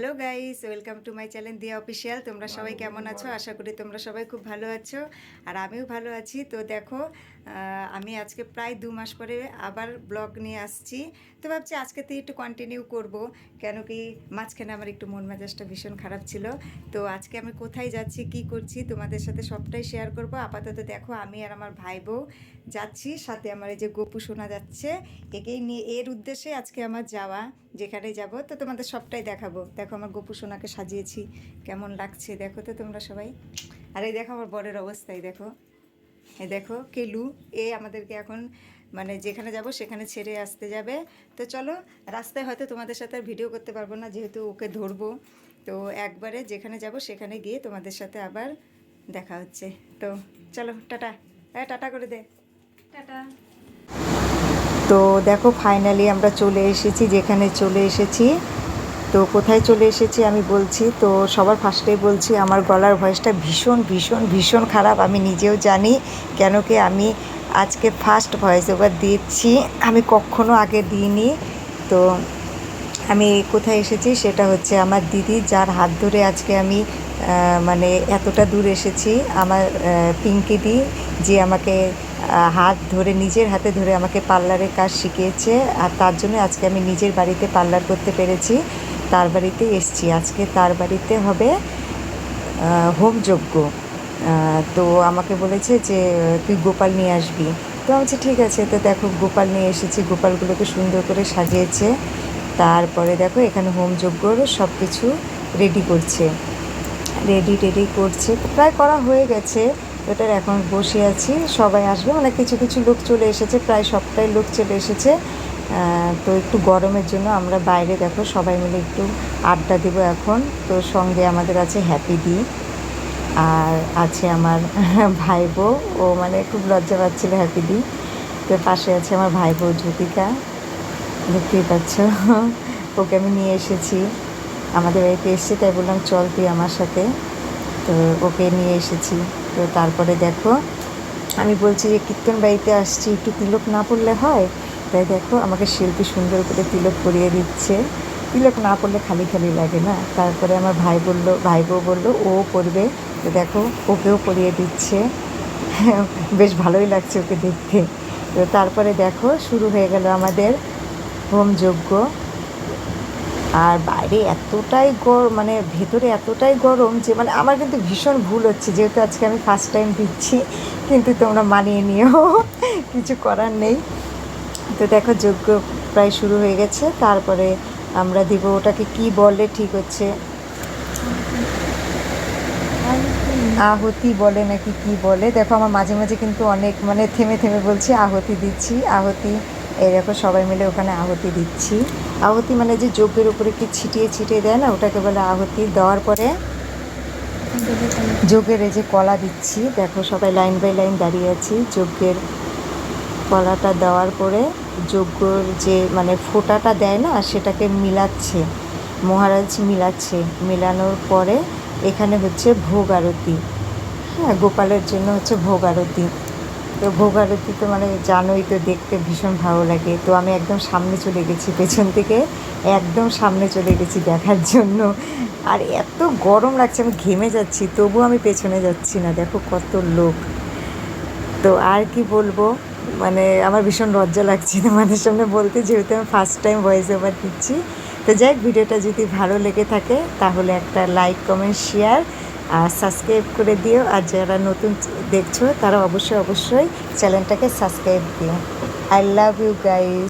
Hello guys welcome to my channel Diya official তোমরা সবাই কেমন আছো? আশা করি তোমরা সবাই খুব ভালো আছো আর আমিও ভালো আছি। তো দেখো আমি আজকে প্রায় দু মাস পরে আবার ব্লগ নিয়ে আসছি। তো ভাবছি আজকে থেকে একটু কন্টিনিউ করব। কেন কি মাঝখানে আমার একটু মন মেজাজটা ভীষণ খারাপ ছিল। তো আজকে আমি কোথায় যাচ্ছি কি করছি তোমাদের সাথে সবটাই শেয়ার করব। আপাতত দেখো আমি আর আমার ভাই বউ যাচ্ছি। সাথে আমার এই যে গপু শোনা যাচ্ছে। একেই নিয়ে এর উদ্দেশ্যে আজকে আমার যাওয়া। যেখানে যাব, তো তোমাদের সবটাই দেখাবো। দেখো আমার গপু সোনাকে সাজিয়েছি, কেমন লাগছে, দেখো তো তোমরা সবাই। আর এই দেখো আমার বরের অবস্থায় দেখো। এ দেখো, কেলু, এ আমাদেরকে এখন মানে যেখানে যাব সেখানে ছেড়ে আসতে যাবে। তো চলো, রাস্তায় হয়তো তোমাদের সাথে ভিডিও করতে পারব না, যেহেতু ওকে ধরবো। তো একবারে যেখানে যাব সেখানে গিয়ে তোমাদের সাথে আবার দেখা হচ্ছে। তো চলো, টাটা। হ্যাঁ টাটা করে দে। টাটা। তো দেখো ফাইনালি আমরা চলে এসেছি, যেখানে চলে এসেছি। তো কোথায় চলে এসেছি আমি বলছি, তো সবার ফার্স্টেই বলছি, আমার গলার ভয়েসটা ভীষণ ভীষণ ভীষণ খারাপ, আমি নিজেও জানি, কেন কি আমি আজকে ফার্স্ট ভয়েস ওভার দিচ্ছি, আমি কখনো আগে দিইনি। তো আমি কোথায় এসেছি সেটা হচ্ছে আমার দিদি, যার হাত ধরে আজকে আমি মানে এতটা দূর এসেছি। আমার পিঙ্কি দি, যে আমাকে হাত ধরে, নিজের হাতে ধরে আমাকে পার্লারের কাজ শিখিয়েছে আর তার জন্য আজকে আমি নিজের বাড়িতে পার্লার করতে পেরেছি। তার বাড়িতে এসছি। আজকে তার বাড়িতে হবে হোমযজ্ঞ তো আমাকে বলেছে যে, তুই গোপাল নিয়ে আসবি। তো আমি ঠিক আছে। তো দেখো, গোপাল নিয়ে এসেছি। গোপালগুলোকে সুন্দর করে সাজিয়েছে। তারপরে দেখো, এখানে হোমযজ্ঞর সব কিছু রেডি করছে। রেডি টেডি করছে। প্রায় করা হয়ে গেছে। ওটার এখন বসে আছি। সবাই আসবে। মানে কিছু কিছু লোক চলে এসেছে। প্রায় সবটাই লোক চলে এসেছে। তো একটু গরমের জন্য আমরা বাইরে দেখো, সবাই মিলে একটু আড্ডা দেবো এখন। তো সঙ্গে আমাদের আছে হ্যাপি দি আর আছে আমার ভাই বউ ও মানে খুব লজ্জা পাচ্ছিল হ্যাপি দি তো পাশে আছে আমার ভাই বউ জ্যোতিকা। দেখতেই পাচ্ছ। ওকে আমি নিয়ে এসেছি। আমাদের বাড়িতে এসেছি, তাই বললাম, চল তুই আমার সাথে। তো ওকে নিয়ে এসেছি। তো তারপরে দেখো, আমি বলছি যে কীর্তন বাড়িতে আসছি, একটু তিলক না পড়লে হয়? তাই দেখো, আমাকে শিল্পী সুন্দর করে তিলক পরিয়ে দিচ্ছে। তিলক না পড়লে খালি খালি লাগে না। তারপরে আমার ভাই বলল, ভাই বউ বলল, ও পড়বে। তো দেখো, ওকেও পরিয়ে দিচ্ছে। বেশ ভালোই লাগছে ওকে দেখতে। তো তারপরে দেখো, শুরু হয়ে গেল আমাদের হোম হোমযজ্ঞ আর বাইরে এতটাই গরম মানে ভেতরে এতটাই গরম যে মানে আমার কিন্তু ভীষণ ভুল হচ্ছে, যেহেতু আজকে আমি ফার্স্ট টাইম দিচ্ছি, কিন্তু তোমরা মানিয়ে নিও, কিছু করার নেই। তো দেখো, যজ্ঞ প্রায় শুরু হয়ে গেছে, তারপরে আমরা দিব ওটাকে কি বলে, ঠিক হচ্ছে। আহতি বলে নাকি কি বলে? দেখো, আমার মাঝে মাঝে কিন্তু অনেক মানে থেমে থেমে বলছি, আহতি দিচ্ছি, আহতি এই দেখো সবাই মিলে ওখানে আহতি দিচ্ছি। আহতি মানে যে যজ্ঞের উপরে কি ছিটিয়ে ছিটিয়ে দেয় না, ওটাকে বলে আহতি। দেওয়ার পরে যজ্ঞের এই যে কলা দিচ্ছি, দেখো সবাই লাইন বাই লাইন দাঁড়িয়ে আছি। যজ্ঞের কলাটা দেওয়ার পরে যজ্ঞর যে মানে ফোঁটাটা দেয় না, সেটাকে মিলাচ্ছে, মহারাজ মিলাচ্ছে। মিলানোর পরে এখানে হচ্ছে ভোগ আরতি। হ্যাঁ গোপালের জন্য হচ্ছে ভোগ আরতি। তো ভোগ আরতি তো মানে জানোই তো, দেখতে ভীষণ ভালো লাগে। তো আমি একদম সামনে চলে গেছি, পেছন থেকে একদম সামনে চলে গেছি দেখার জন্য। আর এত গরম লাগছে, আমি ঘেমে যাচ্ছি, তবু আমি পেছনে যাচ্ছি না। দেখো কত লোক। তো আর কি বলব? মানে আমার ভীষণ লজ্জা লাগছে তোমাদের সামনে বলতে, যেহেতু আমি ফার্স্ট টাইম ভয়েস ওভার দিচ্ছি। তো যাই ভিডিওটা যদি ভালো লেগে থাকে, তাহলে একটা লাইক কমেন্ট শেয়ার আর সাবস্ক্রাইব করে দিও। আর যারা নতুন দেখছ, তারা অবশ্যই অবশ্যই চ্যানেলটাকে সাবস্ক্রাইব দিও। I love you guys